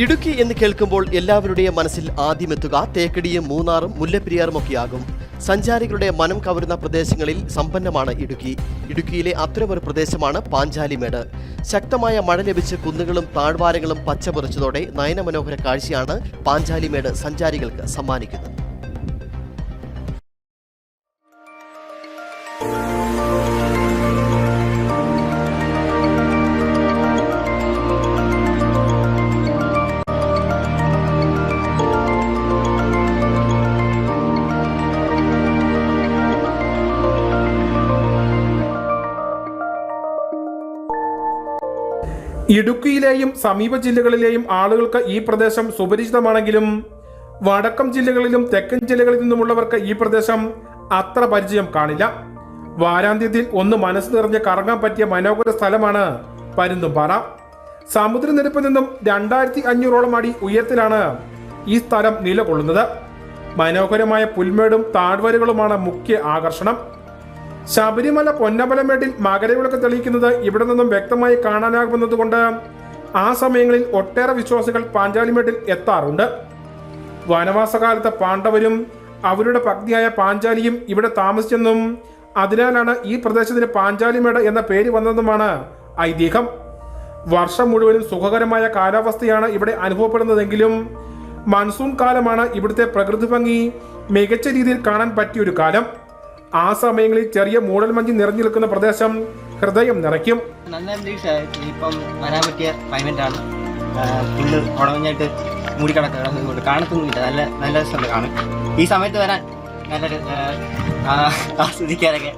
ഇടുക്കി എന്ന് കേൾക്കുമ്പോൾ എല്ലാവരുടെയും മനസ്സിൽ ആദ്യമെത്തുക തേക്കടിയും മൂന്നാറും മുല്ലപ്പെരിയാറും ഒക്കെയാകും. സഞ്ചാരികളുടെ മനം കവരുന്ന പ്രദേശങ്ങളിൽ സമ്പന്നമാണ് ഇടുക്കി. ഇടുക്കിയിലെ അത്തരമൊരു പ്രദേശമാണ് പാഞ്ചാലിമേട്. ശക്തമായ മഴ ലഭിച്ച് കുന്നുകളും താഴ്വാരങ്ങളും പച്ചപറിച്ചതോടെ നയനമനോഹര കാഴ്ചയാണ് പാഞ്ചാലിമേട് സഞ്ചാരികൾക്ക് സമ്മാനിക്കുന്നത്. ഇടുക്കിയിലെയും സമീപ ജില്ലകളിലെയും ആളുകൾക്ക് ഈ പ്രദേശം സുപരിചിതമാണെങ്കിലും വടക്കം ജില്ലകളിലും തെക്കൻ ജില്ലകളിൽ നിന്നുമുള്ളവർക്ക് ഈ പ്രദേശം അത്ര പരിചയം കാണില്ല. വാരാന്ത്യത്തിൽ ഒന്ന് മനസ്സ് നിറഞ്ഞ് കറങ്ങാൻ പറ്റിയ മനോഹര സ്ഥലമാണ് പരുന്തുംപാറ. സമുദ്രനിരപ്പിൽ നിന്നും രണ്ടായിരത്തി അഞ്ഞൂറോളം അടി ഉയരത്തിലാണ് ഈ സ്ഥലം നിലകൊള്ളുന്നത്. മനോഹരമായ പുൽമേടും താഴ്വരകളുമാണ് മുഖ്യ ആകർഷണം. ശബരിമല പൊന്നമ്പലമേട്ടിൽ മകരവിളക്ക് തെളിയിക്കുന്നത് ഇവിടെ നിന്നും വ്യക്തമായി കാണാനാകുമെന്നതുകൊണ്ട് ആ സമയങ്ങളിൽ ഒട്ടേറെ വിശ്വാസികൾ പാഞ്ചാലിമേട്ടിൽ എത്താറുണ്ട്. വനവാസകാലത്ത് പാണ്ഡവരും അവരുടെ പത്നിയായ പാഞ്ചാലിയും ഇവിടെ താമസിച്ചെന്നും അതിനാലാണ് ഈ പ്രദേശത്തിന് പാഞ്ചാലിമേട് എന്ന പേര് വന്നതെന്നുമാണ് ഐതിഹ്യം. വർഷം മുഴുവനും സുഖകരമായ കാലാവസ്ഥയാണ് ഇവിടെ അനുഭവപ്പെടുന്നതെങ്കിലും മൺസൂൺ കാലമാണ് ഇവിടുത്തെ പ്രകൃതി ഭംഗി മികച്ച രീതിയിൽ കാണാൻ പറ്റിയൊരു കാലം. ആ സമയങ്ങളിൽ ചെറിയ മൂടൽമഞ്ഞ് നിറഞ്ഞു നിൽക്കുന്ന പ്രദേശം ഹൃദയം നിറയ്ക്കും. നല്ല അന്തരീക്ഷമാണ് ഇപ്പം വരാൻ പറ്റിയ ക്ലൈമറ്റ് ആണ്. ഫുള്ള് ഉടമഞ്ഞായിട്ട് മൂടിക്കിടക്കുന്നത് കാണത്തൊന്നുമില്ല. നല്ല നല്ല രസമുണ്ട് കാണും ഈ സമയത്ത് വരാൻ നല്ലൊരു ആ, ആസ്വദിക്കാനൊക്കെ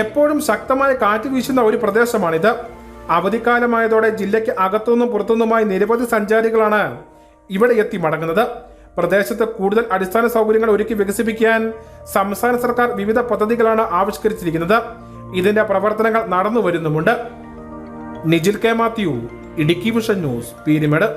എപ്പോഴും ശക്തമായ കാറ്റ് വീശുന്ന ഒരു പ്രദേശമാണിത്. അവധിക്കാലമായതോടെ ജില്ലയ്ക്ക് അകത്തുനിന്നും പുറത്തുനിന്നുമായി നിരവധി സഞ്ചാരികളാണ് ഇവിടെ എത്തി മടങ്ങുന്നത്. പ്രദേശത്ത് കൂടുതൽ അടിസ്ഥാന സൗകര്യങ്ങൾ ഒരുക്കി വികസിപ്പിക്കാൻ സംസ്ഥാന സർക്കാർ വിവിധ പദ്ധതികളാണ് ആവിഷ്കരിച്ചിരിക്കുന്നത്. ഇതിന്റെ പ്രവർത്തനങ്ങൾ നടന്നു വരുന്നുമുണ്ട് Nijil K Mathew Idukki vision news Peermade.